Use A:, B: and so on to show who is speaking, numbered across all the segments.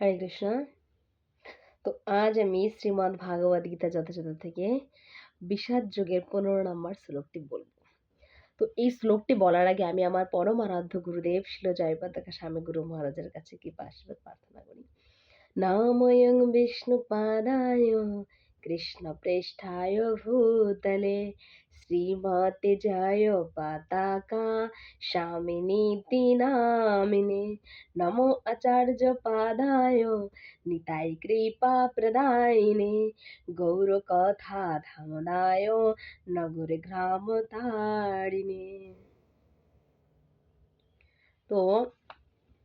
A: হরে কৃষ্ণ। তো আজ আমি শ্রীমদ্ ভাগবত গীতা যথাযথ থেকে বিষাদ যুগের পনেরো নম্বর শ্লোকটি বলব। তো এই শ্লোকটি বলার আগে আমি আমার পরম আরাধ্য গুরুদেব শিল জয়পাতাকা স্বামী গুরু মহারাজের কাছে কৃপা আশীর্বাদ প্রার্থনা করি। নাময়ং বিষ্ণু পাদায় কৃষ্ণ প্রেষ্ঠায় ভূতলে, শ্রীমতে জয় পতাকা স্বামিনীতি নামিনে নমো আচার্য পাদায়, নিতাই কৃপা প্রদায়িনে। গৌর কথা ধামদায় নগর গ্রাম তারিণে। তো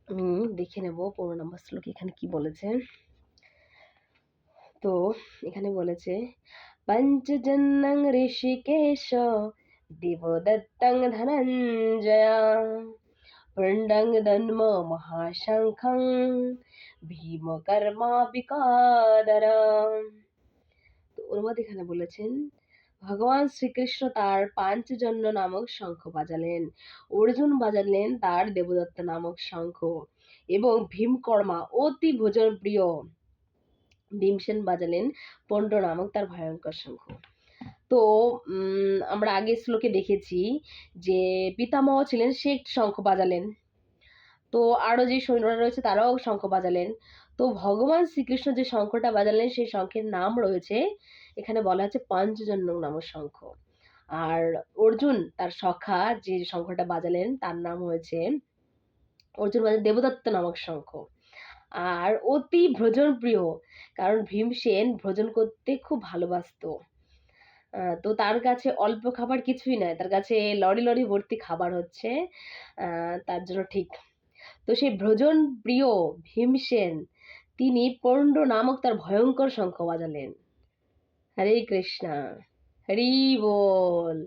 A: আমি দেখে নেব পনেরো নম্বর শ্লোক এখানে কি বলেছে। তো এখানে বলেছে পঞ্চজন্নং ঋষিকেশ দেবদত্তং ধনঞ্জয়া, পণ্ডং দন্ম মহাশঙ্খং ভীমকর্মা বিকাদর তো মধ্যে এখানে বলেছেন, ভগবান শ্রীকৃষ্ণ তার পাঞ্চজন্য নামক শঙ্খ বাজালেন, অর্জুন বাজালেন তার দেবদত্ত নামক শঙ্খ এবং ভীমকর্মা অতি ভোজন প্রিয়। ভীমসেন বাজালেন পণ্ড নামক তার ভয়ঙ্কর শঙ্খ। তো আমরা আগে শ্লোকে দেখেছি যে পিতামহ ছিলেন, সে শঙ্খ বাজালেন। তো, আরও যে সৈন্যরা রয়েছে তারাও শঙ্খ বাজালেন। তো, ভগবান শ্রীকৃষ্ণ যে শঙ্খটা বাজালেন, সেই শঙ্খের নাম রয়েছে, এখানে বলা হচ্ছে পঞ্চজন্য নামক শঙ্খ। আর অর্জুন তার সখা যে শঙ্খটা বাজালেন, তার নাম হয়েছে অর্জুন বাজার দেবদত্ত নামক শঙ্খ। আর অতি ভ্রজন প্রিয়। কারণ ভীমসেন ভ্রজন করতে খুব ভালোবাসত। তো তার কাছে অল্প খাবার কিছুই নয় তার কাছে লরি লরি ভর্তি খাবার হচ্ছে। তার জন্য ঠিক। তো সেই ভ্রজন প্রিয় ভীমসেন তিনি পণ্ড নামক তার ভয়ঙ্কর শঙ্খ বাজালেন। হরে কৃষ্ণা, হরি বল।